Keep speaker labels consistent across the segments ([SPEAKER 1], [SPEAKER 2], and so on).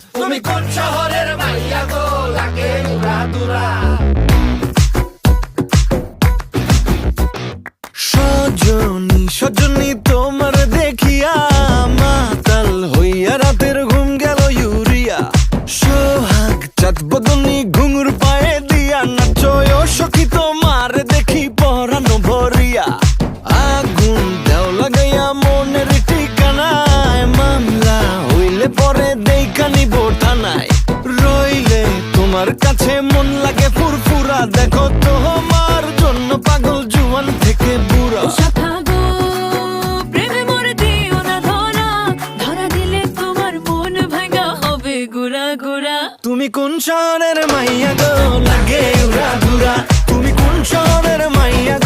[SPEAKER 1] তুমি কোন শহরের মাইয়া গো লাগে উড়া দুরা
[SPEAKER 2] তুমি কোন শহরের মাইয়া গো? লাগে উড়া ধুরা। তুমি কোন শহরের মাইয়া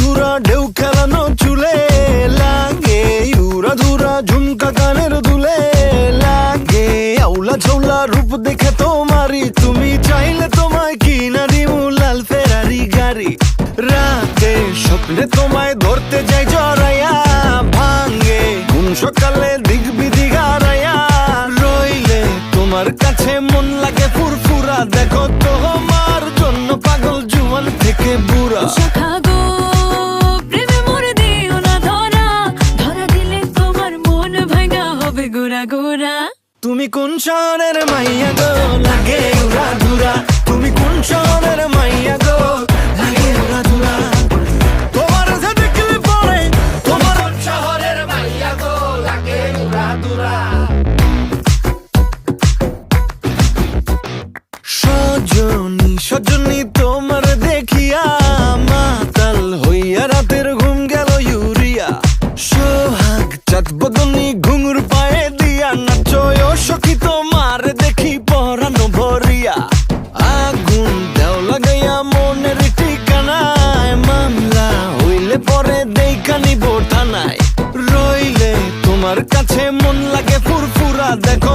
[SPEAKER 2] ধুরা ঢেউ খেলানো চুলে লাগে উড়া ধুরা ঝুমকা কানের দুলে লাগে। আউলা ঝৌলা রূপ দেখে তোমারি তুমি চাইলে তোমায় কিনা দিমু লাল ফেরারি গাড়ি। রাতে স্বপ্নে তোমায় ধরতে যাই জড়াইয়া ভাঙ্গে কোন সকালে দিক বিধি গারাইয়া রইলে তোমার কাছে মন লাগে ফুরফুরা, দেখো তোমার জন্য পাগল জুয়ান থেকে বুড়া।
[SPEAKER 3] গুড়া গুড়া
[SPEAKER 2] তুমি কোন শহরের মাইয়া গো? লাগে উড়া ধুরা। তুমি কোন শহরের মাইয়া গো? সজনী সজনী তোমার দেখিয়া, মাতাল হইয়া রাতের ঘুম গেল ইউরিয়া। সোহাগ, চাঁদ ও সখী তোমার দেখি পরানো ভরিয়া। আগুন দেও লাগাইয়া মনের ঠিকানায়। মামলা হইলে পরে দেইখানি থানায়। রইলে তোমার কাছে মন লাগে ফুরফুরা, দেখো